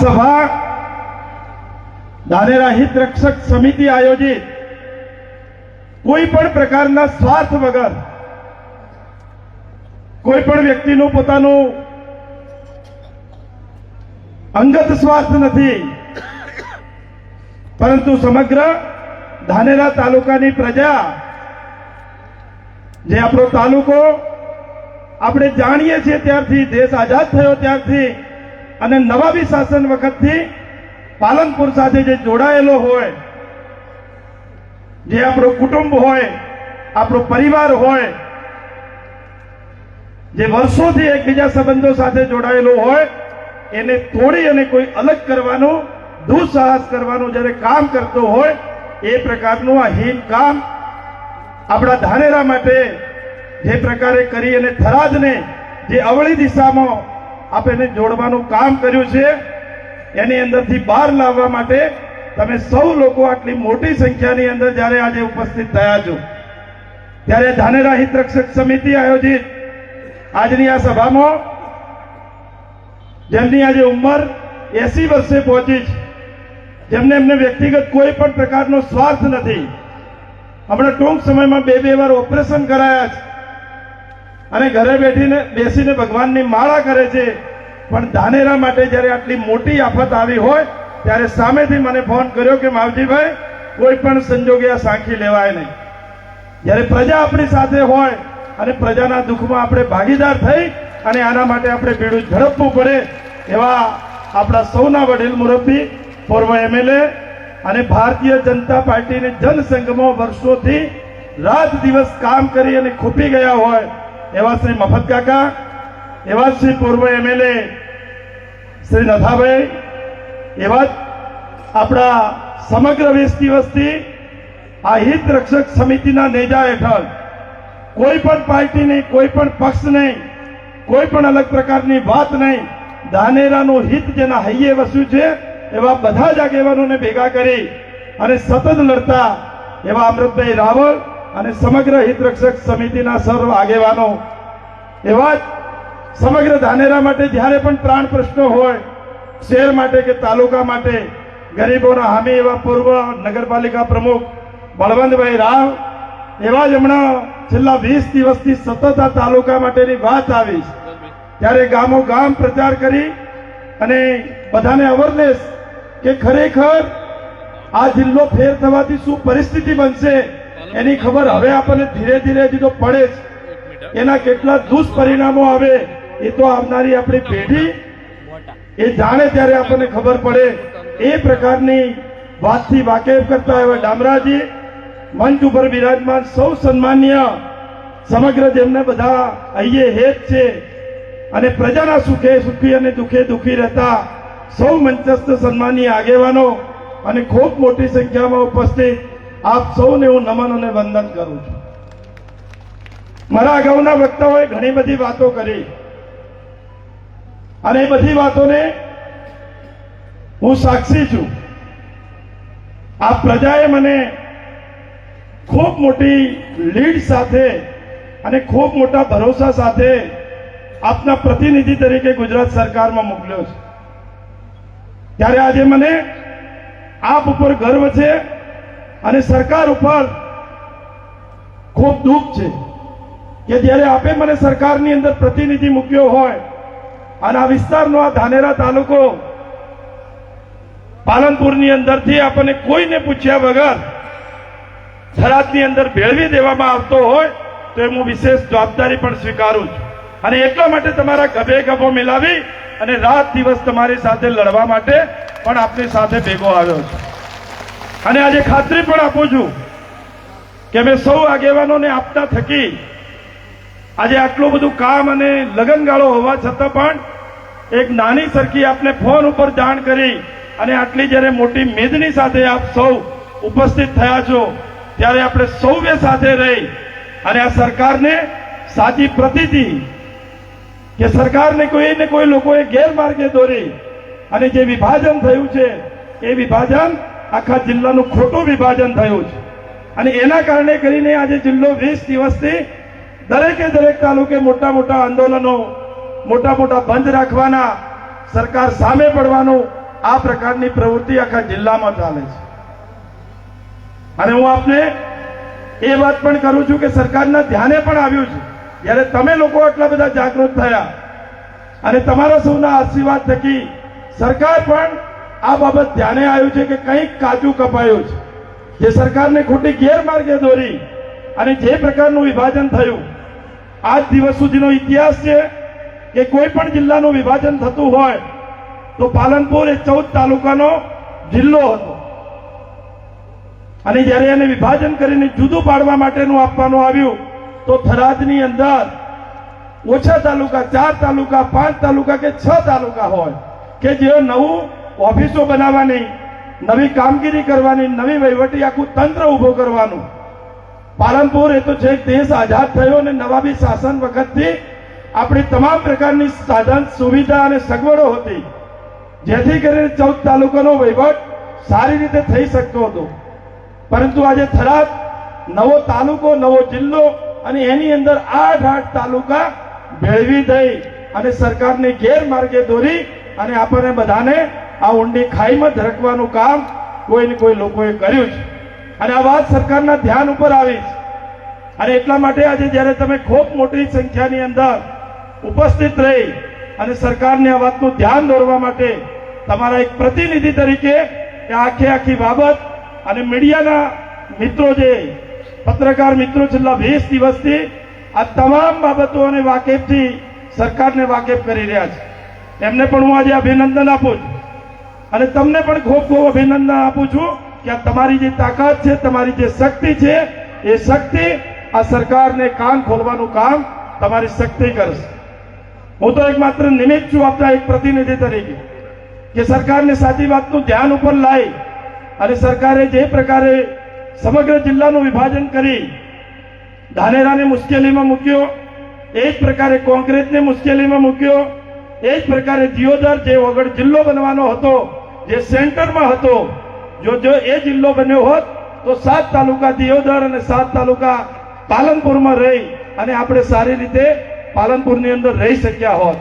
સભા ધાનેરા હિત રક્ષક સમિતિ આયોજિત કોઈ પણ પ્રકારના સ્વાર્થ વગર કોઈ પણ વ્યક્તિનું પોતાનું અંગત સ્વાર્થ નથી. પરંતુ સમગ્ર ધાનેરા તાલુકાની પ્રજા, જે આપણો તાલુકો આપણે જાણીએ છીએ ત્યારથી, દેશ આઝાદ થયો ત્યારથી અને નવાબી શાસન વખતથી પાલનપુર સાથે જે જોડાયેલો હોય, જે આપણું કુટુંબ હોય, આપણો પરિવાર હોય, જે વર્ષોથી એકબીજા સંબંધો સાથે જોડાયેલો હોય, એને તોડી અને કોઈ અલગ કરવાનું, દુઃસાહસ કરવાનું જ્યારે કામ કરતો હોય, એ પ્રકારનું આ હીન કામ આપણા ધાનેરા માટે જે પ્રકારે કરી અને થરાદને જે અવળી દિશામાં આપણે જોડવાનું કામ કર્યું છે. એની અંદરથી બહાર લાવવા માટે તમે સૌ લોકો આટલી મોટી સંખ્યાની અંદર જ્યારે આજે ઉપસ્થિત થયા છો, ત્યારે ધાનેરા હિત રક્ષક સમિતિ આયોજિત આજની આ સભામાં, જેમની આજે ઉંમર એસી વર્ષે પહોંચી છે, જેમને એમને વ્યક્તિગત કોઈ પણ પ્રકારનો સ્વાર્થ નથી. હમણાં ટૂંક સમયમાં બે બે વાર ઓપરેશન કરાયા છે. અને ઘરે બેઠીને બેસીને ભગવાનની માળા કરે છે. પણ ધાનેરા માટે જ્યારે આટલી મોટી આફત આવી હોય, ત્યારે સામેથી મને ફોન કર્યો કે, માવજીભાઈ, કોઈ પણ સંજોગે આ સાંખી લેવાય નહીં. જ્યારે પ્રજા આપણી સાથે હોય અને પ્રજાના દુઃખમાં આપણે ભાગીદાર થઈ અને આના માટે આપણે ભીડું ઝડપવું પડે, એવા આપણા સૌના વડીલ મુરબ્બી, પૂર્વ એમએલએ અને ભારતીય જનતા પાર્ટીની જનસંઘમાં વર્ષોથી રાત દિવસ કામ કરી અને ખૂપી ગયા હોય. એવા શ્રી મફત કાકા, એવા શ્રી પૂર્વ એમએલએ શ્રી નથાભાઈ, એવા જ આપણા સમગ્ર વીસથી વસ્તી આ હિત રક્ષક સમિતિના નેજા હેઠળ કોઈ પણ પાર્ટી નહીં, કોઈ પણ પક્ષ નહીં, કોઈ પણ અલગ પ્રકારની વાત નહીં, ધાનેરાનું હિત જેના હૈયે વસ્યું છે, એવા બધા જ આગેવાનોને ભેગા કરી અને સતત લડતા એવા અમૃતભાઈ રાવળ અને સમગ્ર હિતરક્ષક સમિતિના સર્વ આગેવાનો એવા સમગ્ર ધાનેરા માટે જ્યારે પણ પ્રાણ પ્રશ્નો હોય, શહેર માટે કે તાલુકા માટે, ગરીબોના હામી એવા પૂર્વ નગરપાલિકા પ્રમુખ બળવંતભાઈ રાવ, એવા જ હમણાં છેલ્લા વીસ દિવસથી સતત આ તાલુકા માટેની વાત આવી ત્યારે ગામો ગામ પ્રચાર કરી અને બધાને અવેરનેસ કે ખરેખર આ જિલ્લો ફેર થવાથી શું પરિસ્થિતિ બનશે એની ખબર હવે આપણને ધીરે ધીરે હજી તો પડે જ. એના કેટલા દુષ્પરિણામો આવે એ તો આવનારી આપણી પેઢી એ જાણે ત્યારે આપણને ખબર પડે. એ પ્રકારની વાતથી વાકેફ કરતા એવા ડામરાજી મંચ ઉપર બિરાજમાન સૌ સન્માન્ય, સમગ્ર જેમને બધા અહીએ હેત છે અને પ્રજાના સુખે સુખી અને દુખે દુખી રહેતા સૌ મંચસ્થ સન્માનીય આગેવાનો અને ખૂબ મોટી સંખ્યામાં ઉપસ્થિત આપ સૌને હું નમન અને વંદન કરું છું. મારા અગાઉના વક્તાઓએ ઘણી બધી વાતો કરી. અને એ બધી વાતોને હું સાક્ષી છું. આ પ્રજાએ મને ખૂબ મોટી લીડ સાથે અને ખૂબ મોટા ભરોસા સાથે આપના પ્રતિનિધિ તરીકે ગુજરાત સરકારમાં મોકલ્યો છે. ત્યારે આજે મને આપ ઉપર ગર્વ છે અને સરકાર ઉપર ખૂબ દુઃખ છે. કે જ્યારે આપે મને સરકારની અંદર પ્રતિનિધિ મૂક્યો હોય, અને આ વિસ્તારનો આ ધાનેરા તાલુકો પાલનપુરની અંદરથી આપણને કોઈને પૂછ્યા વગર થરાદની અંદર ભેળવી દેવામાં આવતો હોય, તો એ હું વિશેષ જવાબદારી પણ સ્વીકારું છું. અને એટલા માટે તમારા ગભે ગભો મિલાવી અને રાત દિવસ તમારી સાથે લડવા માટે પણ આપની સાથે ભેગો આવ્યો છું. અને આજે ખાતરી પણ આપું છું કે મેં સૌ આગેવાનોને આપતા થકી આજે આટલું બધું કામ અને લગનગાળો હોવા છતાં પણ એક નાની સરખી આપને ફોન ઉપર જાણ કરી અને આટલી જ્યારે મોટી મેદની સાથે આપ સૌ ઉપસ્થિત થયા છો, ત્યારે આપણે સૌએ સાથે રહી અને આ સરકારને સાચી પ્રતિતિ કે સરકારને કોઈ ને કોઈ લોકોએ ગેરમાર્ગે દોરી અને જે વિભાજન થયું છે, એ વિભાજન આખા જિલ્લાનું ખોટું વિભાજન થયું છે. અને એના કારણે કરીને આજે જિલ્લો વીસ દિવસથી દરેકે દરેક તાલુકે મોટા મોટા આંદોલનો, મોટા મોટા બંધ રાખવાના, સરકાર સામે પડવાનું આ પ્રકારની પ્રવૃત્તિ આખા જિલ્લામાં ચાલે છે. અને હું આપને એ વાત પણ કરું છું કે સરકારના ધ્યાને પણ આવ્યું છે. જ્યારે તમે લોકો આટલા બધા જાગૃત થયા અને તમારા સૌના આશીર્વાદ થકી સરકાર પણ આ બાબત ધ્યાને આવ્યું છે કે કંઈક કાચું કપાયું છે. જે સરકારને ખોટી ગેરમાર્ગે દોરી અને જે પ્રકારનું વિભાજન થયું, આજ દિવસ સુધીનો ઇતિહાસ છે કે કોઈ પણ જિલ્લાનું વિભાજન થતું હોય, તો પાલનપુર એ ચૌદ તાલુકાનો જિલ્લો હતો. અને જ્યારે એને વિભાજન કરીને જુદું પાડવા માટેનું આપવાનું આવ્યું, તો થરાદની અંદર ઓછા તાલુકા, ચાર તાલુકા, પાંચ તાલુકા કે છ તાલુકા હોય, કે જે નવું ઓફિસો બનાવવાની, નવી કામગીરી કરવાની, નવી વહીવટી આખું તંત્ર ઊભું કરવાનું પાલનપુર, એ તો છે દેશ આઝાદ થયો અને નવાબી શાસન વખતથી આપણી તમામ પ્રકારની સાધન, સુવિધા અને સગવડો હતી, જેથી કરીને ચૌદ તાલુકાનો વહીવટ સારી રીતે થઈ શકતો હતો. પરંતુ આજે થરાદ, નવો તાલુકો, નવો જિલ્લો અને એની અંદર આઠ આઠ તાલુકા ભેળવી દઈ અને સરકારને ગેરમાર્ગે દોરી અને આપણને બધાને આ ઊંડી ખાઈમાં ધરકવાનું કામ કોઈ ને કોઈ લોકોએ કર્યું છે અને આ વાત સરકારના ધ્યાન ઉપર આવી. છે અને એટલા માટે આજે જ્યારે તમે ખૂબ મોટી સંખ્યાની અંદર ઉપસ્થિત રહી અને સરકારને આ વાતનું ધ્યાન દોરવા માટે તમારા એક પ્રતિનિધિ તરીકે આખે આખી બાબત અને મીડિયાના મિત્રો જે પત્રકાર મિત્રો છેલ્લા વીસ દિવસથી આ તમામ બાબતો અને વાકેફથી સરકારને વાકેફ કરી રહ્યા છે. એમને પણ હું આજે અભિનંદન આપું છું. અને તમને પણ ખૂબ ખૂબ અભિનંદન આપું છું. કે તમારી જે તાકાત છે તમારી જે શક્તિ છે એ શક્તિ આ સરકારને કાન ખોલવાનું કામ તમારી શક્તિ કરશે હું તો એક માત્ર નિમિત્ત છું આપના એક પ્રતિનિધિ તરીકે કે સરકારને સાચી વાતનું ધ્યાન ઉપર લાવી અને સરકારે જે પ્રકારે સમગ્ર જિલ્લાનું વિભાજન કરી ધાનેરાને મુશ્કેલીમાં મૂક્યો એ જ પ્રકારે કોંગ્રેસને મુશ્કેલીમાં મૂક્યો એ જ પ્રકારે દિયોદર જે વગર જિલ્લો બનવાનો હતો જે સેન્ટરમાં હતો જો જો એ જિલ્લો બન્યો હોત, તો સાત તાલુકા દિયોદર અને સાત તાલુકા પાલનપુરમાં રહી અને આપણે સારી રીતે પાલનપુરની અંદર રહી શક્યા હોત.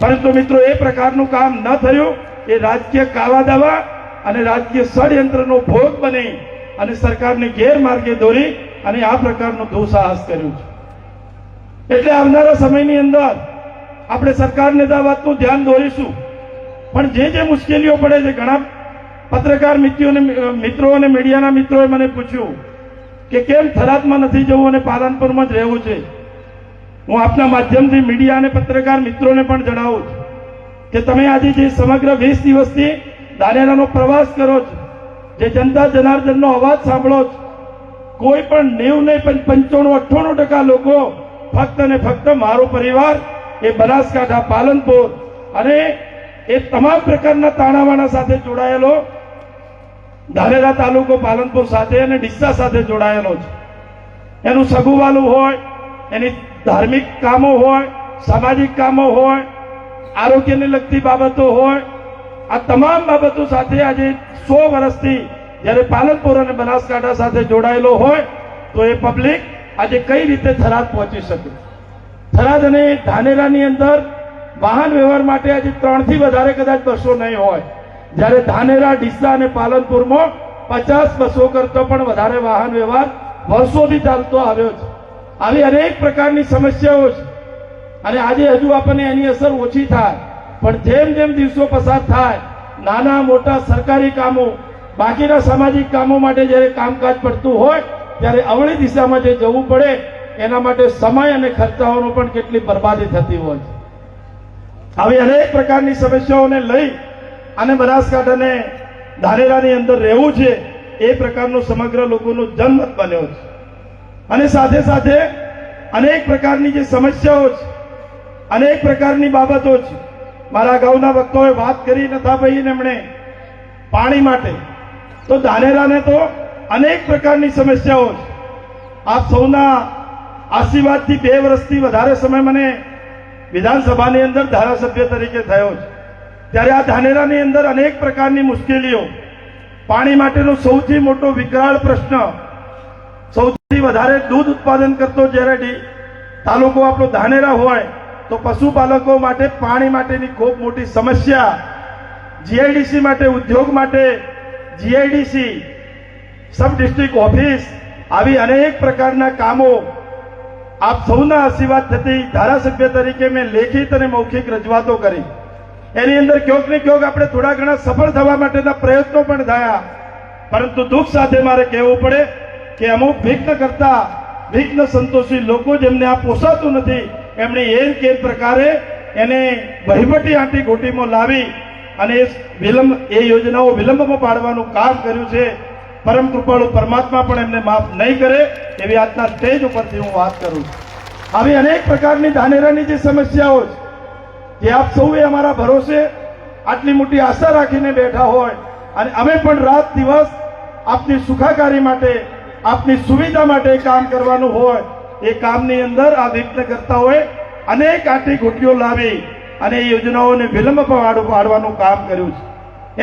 પરંતુ મિત્રો, એ પ્રકારનું કામ ન થયું. એ રાજકીય કાવા દાવા અને રાજકીય ષડયંત્રનો ભોગ બની અને સરકારને ગેરમાર્ગે દોરી અને આ પ્રકારનું દુસાહસ કર્યું છે. એટલે આવનારા સમયની અંદર આપણે સરકારને આ વાતનું ધ્યાન દોરીશું. પણ જે જે મુશ્કેલીઓ પડે છે, ઘણા પત્રકાર મિત્રોને મિત્રો અને મીડિયાના મિત્રોએ મને પૂછ્યું કે કેમ થરાદમાં નથી જવું અને પાલનપુરમાં જ રહેવું છે? હું આપના માધ્યમથી મીડિયા અને પત્રકાર મિત્રોને પણ જણાવું છું કે તમે આજે જે સમગ્ર વીસ દિવસથી દાનેરાનો પ્રવાસ કરો છો, જે જનતા જનાર્દનનો અવાજ સાંભળો છો, કોઈ પણ નેવું નહીં પણ પંચાણું, અઠ્ઠાણું ટકા લોકો ફક્ત ને ફક્ત મારો પરિવાર, એ બનાસકાંઠા, પાલનપુર અને એ તમામ પ્રકારના તાણાવાણા સાથે જોડાયેલો ધાનેરા તાલુકો પાલનપુર સાથે અને ડીસા સાથે જોડાયેલો છે. એનું સગુવાલું હોય, એની ધાર્મિક કામો હોય, સામાજિક કામો હોય, આરોગ્યને લગતી બાબતો હોય, આ તમામ બાબતો સાથે આજે સો વર્ષથી જ્યારે પાલનપુર અને બનાસકાંઠા સાથે જોડાયેલો હોય, તો એ પબ્લિક આજે કઈ રીતે થરાદ પહોંચી શકે? થરાદ અને ધાનેરાની અંદર વાહન વ્યવહાર માટે આજે ત્રણથી વધારે કદાચ બસો નહીં હોય. જ્યારે ધાનેરા, ડીસા અને પાલનપુરમાં પચાસ બસો કરતો પણ વધારે વાહન વ્યવહાર વર્ષોથી ચાલતો આવ્યો છે. આવી અનેક પ્રકારની સમસ્યાઓ છે. અને આજે હજુ આપણને એની અસર ઓછી થાય. પણ જેમ જેમ દિવસો પસાર થાય, નાના મોટા સરકારી કામો, બાકીના સામાજિક કામો માટે જ્યારે કામકાજ પડતું હોય, ત્યારે અવળી દિશામાં જે જવું પડે, એના માટે સમય અને ખર્ચાઓનો પણ કેટલી બરબાદી થતી હોય છે. આવી અનેક પ્રકારની સમસ્યાઓને લઈ અને બનાસકાંઠાને ધાનેરાની અંદર રહેવું છે, એ પ્રકારનો સમગ્ર લોકોનો જન્મત બન્યો છે. અને સાથે સાથે અનેક પ્રકારની જે સમસ્યાઓ છે, અનેક પ્રકારની બાબતો છે. મારા અગાઉના વક્તોએ વાત કરી નથાભાઈ ને એમણે પાણી માટે. તો ધાનેરાને તો અનેક પ્રકારની સમસ્યાઓ છે. આપ સૌના આશીર્વાદથી બે વર્ષથી વધારે સમય મને વિધાનસભાની અંદર ધારાસભ્ય તરીકે થયો છે. ત્યારે આ ધાનેરાની અંદર અનેક પ્રકારની મુશ્કેલીઓ. પાણી માટેનો સૌથી મોટો વિકરાળ પ્રશ્ન, સૌથી વધારે દૂધ ઉત્પાદન કરતો જ્યારે તાલુકો આપણો ધાનેરા હોય, તો પશુપાલકો માટે પાણી માટેની ખૂબ મોટી સમસ્યા. જીઆઈડીસી માટે, ઉદ્યોગ માટે, જીઆઈડીસી, સબ ડિસ્ટ્રિક્ટ ઓફિસ આવી અનેક પ્રકારના કામો આપ સૌના આશીર્વાદ થતી ધારાસભ્ય તરીકે મેં લેખિત અને મૌખિક રજૂઆતો કરી. એની અંદર ક્યોંક ને ક્યોંક આપણે થોડા ઘણા સફળ થવા માટેના પ્રયત્નો પણ થયા. પરંતુ દુઃખ સાથે મારે કહેવું પડે કે અમુક વિઘ્ન કરતા વિઘ્ન સંતોષી લોકો જેમને આ પોસાતું નથી. એમણે એ કે પ્રકારે એને વહીવટી આંટી ઘોટીમાં લાવી અને એ વિલંબ, એ યોજનાઓ વિલંબમાં પાડવાનું કામ કર્યું છે. પરમ કૃપાળુ પરમાત્મા પણ એમને માફ નહીં કરે એવી આજના સ્ટેજ ઉપરથી હું વાત કરું આવી અનેક પ્રકારની ધાનેરાની જે સમસ્યાઓ છે જે આપ સૌએ અમારા ભરોસે આટલી મોટી આશા રાખીને બેઠા હોય અને અમે પણ રાત દિવસ આપની સુખાકારી માટે, આપની સુવિધા માટે કામ કરવાનું હોય, એ કામની અંદર આ કરતા હોય, અનેક આટી ઘૂંટીઓ લાવી અને એ યોજનાઓને વિલંબ પાડું પાડવાનું કામ કર્યું છે.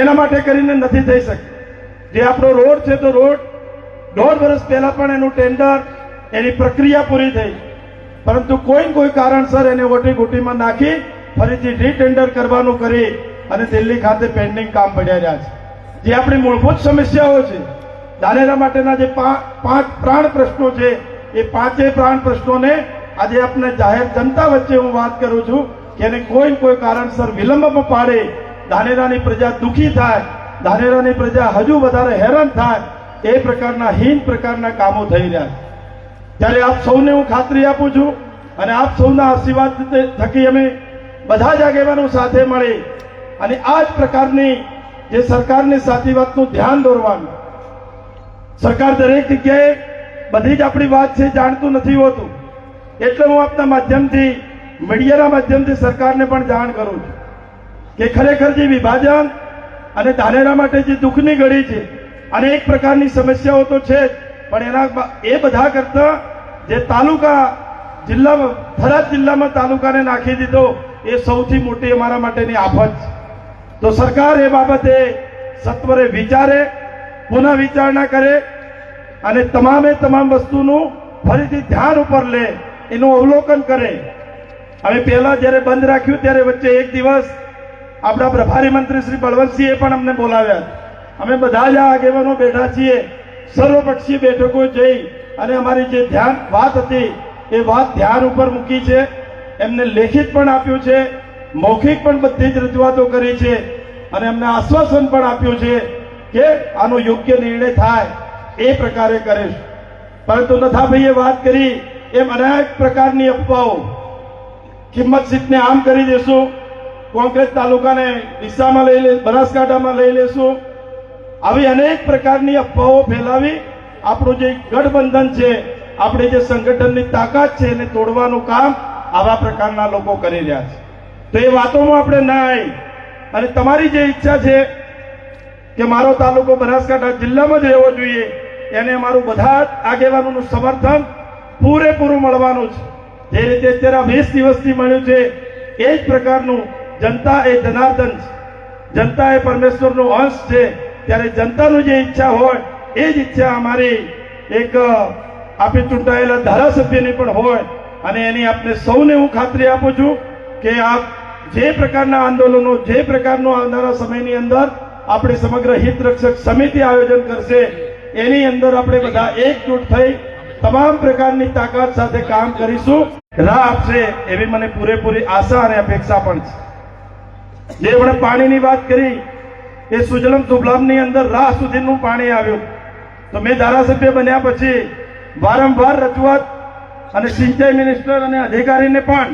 એના માટે કરીને નથી થઈ શકતું જે આપણો રોડ છે તો રોડ, દોઢ વર્ષ પહેલા પણ એનું ટેન્ડર એની પ્રક્રિયા પૂરી થઈ. પરંતુ કોઈ કોઈ કારણસર એને ઓટી ગોટીમાં નાખી ફરીથી રીટેન્ડર કરવાનું કરી અને દિલ્હી ખાતે પેન્ડિંગ કામ પડ્યા રહ્યા છે. જે આપણી મૂળભૂત સમસ્યાઓ છે. ધાનેરા માટેના જે પાંચ પ્રાણ પ્રશ્નો છે, એ પાંચેય પ્રાણ પ્રશ્નોને આજે આપણે જાહેર જનતા વચ્ચે હું વાત કરું છું કે એને કોઈ કોઈ કારણસર વિલંબમાં પાડે. ધાનેરાની પ્રજા દુઃખી થાય. ધાનેરાની પ્રજા હજુ વધારે હેરાન થાય. એ પ્રકારના હીન પ્રકારના કામો થઈ રહ્યા છે. ત્યારે આપ સૌને હું ખાતરી આપું છું અને આપ સૌના આશીર્વાદ થકી અમે બધા જ આગેવાનો સાથે મળી અને આ જ પ્રકારની જે સરકારની સાચી વાતનું ધ્યાન દોરવાનું. સરકાર દરેક જગ્યાએ બધી જ આપણી વાત છે, જાણતું નથી હોતું. એટલે હું આપના માધ્યમથી, મીડિયાના માધ્યમથી સરકારને પણ જાણ કરું છું કે ખરેખર જે વિભાજન અને ધાનેરા માટે જે દુઃખની ઘડી છે, અને એક પ્રકારની સમસ્યાઓ તો છે જ, પણ એના એ બધા કરતા જે તાલુકા જિલ્લામાં, થરાદ જિલ્લામાં તાલુકાને નાખી દીધો એ સૌથી મોટી અમારા માટેની આફત છે. તો સરકાર એ બાબતે સત્વરે વિચારે, પુનઃ વિચારણા કરે અને તમામે તમામ વસ્તુનું ફરીથી ધ્યાન ઉપર લે, એનું અવલોકન કરે. હવે પહેલા જ્યારે બંધ રાખ્યું ત્યારે વચ્ચે એક દિવસ આપણા પ્રભારી મંત્રી શ્રી બળવંતસિંહે પણ અમને બોલાવ્યા. અમે બધા જ આગેવાનો બેઠા છીએ. સર્વપક્ષીય બેઠકો જઈ અને અમારી જે ધ્યાન, વાત હતી, એ વાત ધ્યાન ઉપર મૂકી છે. એમને લેખિત પણ આપ્યું છે, મૌખિક પણ બધી જ રજૂઆતો કરી છે અને એમને આશ્વાસન પણ આપ્યું છે કે આનો યોગ્ય નિર્ણય થાય એ પ્રકારે કરીશ. પરંતુ નથાભાઈએ વાત કરી એમ અનેક પ્રકારની અફવાઓ. કિંમત સીટને આમ કરી દેશું કોંગ્રેસ તાલુકાને ડીસામાં લઈ લે, બનાસકાંઠામાં લઈ લેશું. આવી અનેક પ્રકારની અફવાઓ ફેલાવી આપણું જે ગઠબંધન છે, આપણે જે સંગઠનની તાકાત છે એને તોડવાનું કામ આવા પ્રકારના લોકો કરી રહ્યા છે. તો એ વાતોમાં આપણે ના આવી અને તમારી જે ઈચ્છા છે કે મારો તાલુકો બનાસકાંઠા જિલ્લામાં જ રહેવો જોઈએ, એને અમારું બધા જ આગેવાનોનું સમર્થન પૂરેપૂરું મળવાનું છે. જે રીતે અત્યારે વીસ દિવસથી મળ્યું છે, એ જ પ્રકારનું જનતા એ જનાર્દન છે. જનતા એ પરમેશ્વરનો અંશ છે. ત્યારે જનતાનું જે ઈચ્છા હોય, એ જ ઈચ્છા અમારી એક આપી ચૂંટાયેલા ધારાસભ્યની પણ હોય. અને એની આપને સૌને હું ખાતરી આપું છું કે આપ જે પ્રકારના આંદોલનો, જે પ્રકારનો આવનારા સમયની અંદર આપણે સમગ્ર હિત રક્ષક સમિતિ આયોજન કરશે, એની અંદર આપણે બધા એકજૂટ થઈ તમામ પ્રકારની તાકાત સાથે કામ કરીશું. રાહ આપશે એવી મને પૂરેપૂરી આશા અને અપેક્ષા પણ છે. જે આપણે પાણીની વાત કરી, એ સુજલમ સુફલામની અંદર રાહ સુધીનું પાણી આવ્યું. તો મેં ધારાસભ્ય બન્યા પછી વારંવાર રજૂઆત અને સિંચાઈ મિનિસ્ટર અને અધિકારીને પણ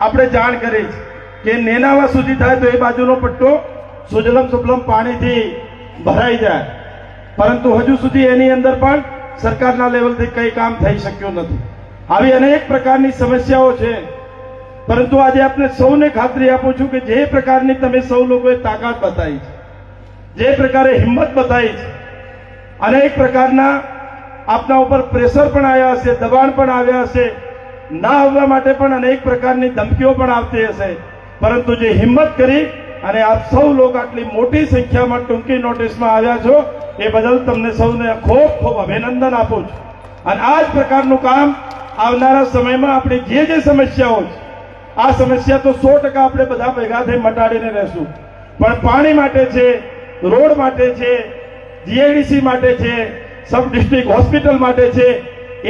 આપણે જાણ કરી કે નેનાવા સુધી થાય તો એ બાજુનો પટ્ટો સુજલમ સુફલમ પાણીથી ભરાઈ જાય. પરંતુ હજુ સુધી એની અંદર પણ સરકારના લેવલથી કંઈ કામ થઈ શક્યું નથી. આવી અનેક પ્રકારની સમસ્યાઓ છે. પરંતુ આજે આપણે સૌને ખાતરી આપું છું કે જે પ્રકારની તમે સૌ લોકોએ તાકાત બતાવી છે, જે પ્રકારે હિંમત બતાવી છે, અનેક પ્રકારના આપના ઉપર પ્રેશર પણ આવ્યા હશે, દબાણ પણ આવ્યા હશે. ના આવવા માટે પણ અનેક પ્રકારની ધમકીઓ પણ આવતી હશે. પરંતુ જે હિંમત કરી અને આપ સૌ લોકો આટલી મોટી સંખ્યામાં ટૂંકી નોટિસમાં આવ્યા છો, એ બદલ તમને સૌને ખૂબ ખૂબ અભિનંદન આપું છું. અને આ જ પ્રકારનું કામ આવનારા સમયમાં આપણી જે જે સમસ્યાઓ છે, આ સમસ્યા તો સો ટકા આપણે બધા ભેગા થઈ મટાડીને રહેશું. પણ પાણી માટે છે, રોડ માટે છે જીઆઈડીસી માટે છે સબ ડિસ્ટ્રિક્ટ હોસ્પિટલ માટે છે.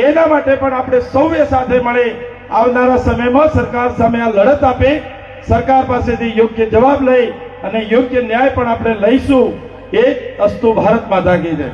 એના માટે પણ આપણે સૌએ સાથે મળી આવનારા સમયમાં સરકાર સામે આ લડત આપે, સરકાર પાસેથી યોગ્ય જવાબ લઈ અને યોગ્ય ન્યાય પણ આપણે લઈશું. એ અસ્તુ ભારત માતા કી જય